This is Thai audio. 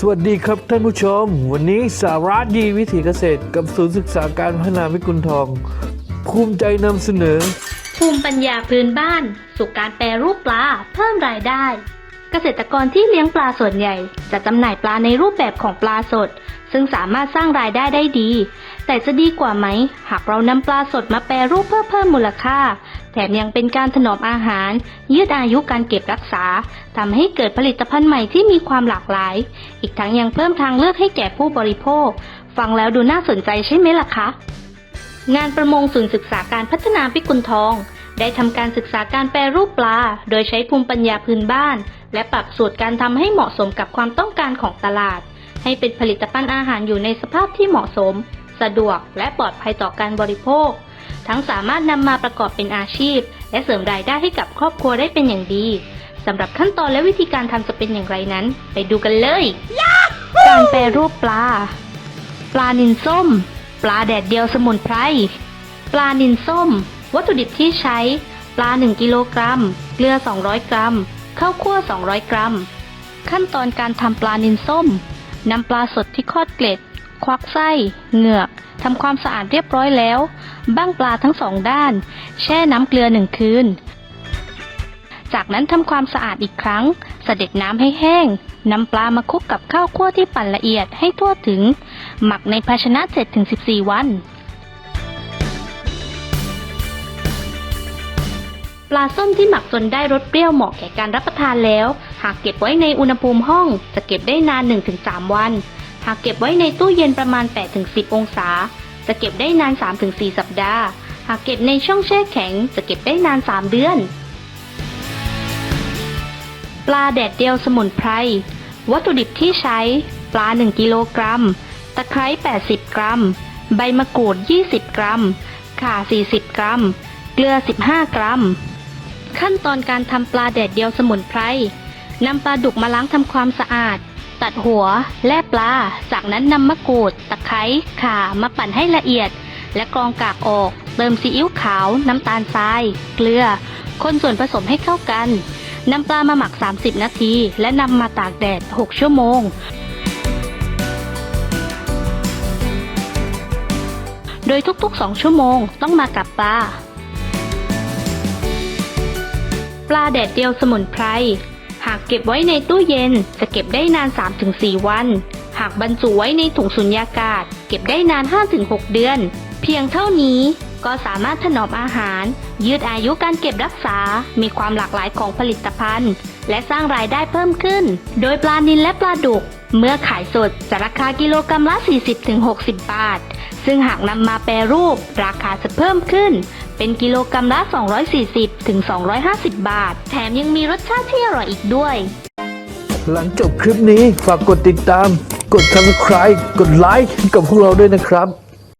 สวัสดีครับท่านผู้ชม วันนี้สาระดีวิถีเกษตรกับศูนย์ศึกษาการพัฒนาพิกุลทอง ภูมิใจนำเสนอ ภูมิปัญญาพื้นบ้านสู่การแปรรูปปลาเพิ่มรายได้ เกษตรกรที่เลี้ยงปลาส่วนใหญ่ จะจำหน่ายปลาในรูปแบบของปลาสด ซึ่งสามารถสร้างรายได้ได้ดี แต่จะดีกว่าไหม หากเรานำปลาสดมาแปรรูปเพื่อเพิ่มมูลค่า แถมยังเป็นการถนอมอาหาร ยืดอายุการเก็บรักษาทำให้เกิดผลิตภัณฑ์ใหม่ที่มีความหลากหลาย อีกทั้งยังเพิ่มทางเลือกให้แก่ผู้บริโภค ฟังแล้วดูน่าสนใจใช่ไหมล่ะคะ งานประมงศูนย์ศึกษาการพัฒนาพิกุลทอง ได้ทำการศึกษาการแปรรูปปลา โดยใช้ภูมิปัญญาพื้นบ้าน และปรับสูตรการทำให้เหมาะสมกับความต้องการของตลาด ให้เป็นผลิตภัณฑ์อาหารอยู่ในสภาพที่เหมาะสม สะดวกและปลอดภัยต่อการบริโภค ทั้งสามารถนำมาประกอบเป็นอาชีพ และเสริมรายได้ให้กับครอบครัวได้เป็นอย่างดีสำหรับขั้นตอนและวิธีการทำจะเป็นอย่างไรนั้น ไปดูกันเลย การแปรรูปปลา ปลานิลส้ม ปลาแดดเดียวสมุนไพร ปลานิลส้ม วัตถุดิบที่ใช้ ปลา 1 กิโลกรัม เกลือ 200 กรัม ข้าวคั่ว 200 กรัม ขั้นตอนการทำปลานิลส้มนำปลาสดที่คลอดเกล็ดค วักไส้ เหงือกทำความสะอาดเรียบร้อยแล้ว บ้างปลาทั้งสองด้าน แช่น้ำเกลือหนึ่งคืน จากนั้นทำความสะอาดอีกครั้ง เสด็จน้ำให้แห้งนำปลามาคลุกกับข้าวคั่วที่ปั่นละเอียดให้ทั่วถึง หมักในภาชนะ7-14 วัน ปลาส้มที่หมักจนได้รสเปรี้ยวเหมาะแก่การรับประทานแล้ว หากเก็บไว้ในอุณหภูมิห้อง จะเก็บได้นาน 1-3 วันากเก็บไว้ในตู้เย็นประมาณ 8-10 องศา จะเก็บได้นาน 3-4 สัปดาห์ หากเก็บในช่องแช่แข็ง จะเก็บได้นาน 3 เดือน ปลาแดดเดียวสมุนไพร วัตถุดิบที่ใช้ ปลา 1 กิโลกรัม ตะไคร้ 80 กรัม ใบมะกรูด 20 กรัม ข่า 40 กรัม เกลือ 15 กรัม ขั้นตอนการทำปลาแดดเดียวสมุนไพรนำปลาดุกมาล้างทำความสะอาด ตัดหัว แล่ปลา จากนั้นนำมะกรูด ตะไคร้ ข่า มาปั่นให้ละเอียด และกรองกากออก เติมซีอิ๊วขาว น้ำตาลทราย เกลือ คนส่วนผสมให้เข้ากัน นำปลามาหมัก 30 นาที และนำมาตากแดด 6 ชั่วโมง โดยทุกๆ 2 ชั่วโมงต้องมากับปลา ปลาแดดเดียวสมุนไพร หากเก็บไว้ในตู้เย็น จะเก็บได้นาน 3-4 วัน หากบรรจุไว้ในถุงสุญญากาศ เก็บได้นาน 5-6 เดือน เพียงเท่านี้ก็สามารถถนอมอาหาร ยืดอายุการเก็บรักษา มีความหลากหลายของผลิตภัณฑ์ และสร้างรายได้เพิ่มขึ้น โดยปลานิลและปลาดุก เมื่อขายสดจะราคากิโลกรรัมละ 40-60 บาท ซึ่งหากนำมาแปรรูปราคาจะเพิ่มขึ้น เป็นกิโลกรรัมละ 240 ถึง 250 บาท แถมยังมีรสชาติที่อร่อยอีกด้วย หลังจบคลิปนี้ฝากกดติดตาม กด subscribe กดไลค์กับพวกเราด้วยนะครับ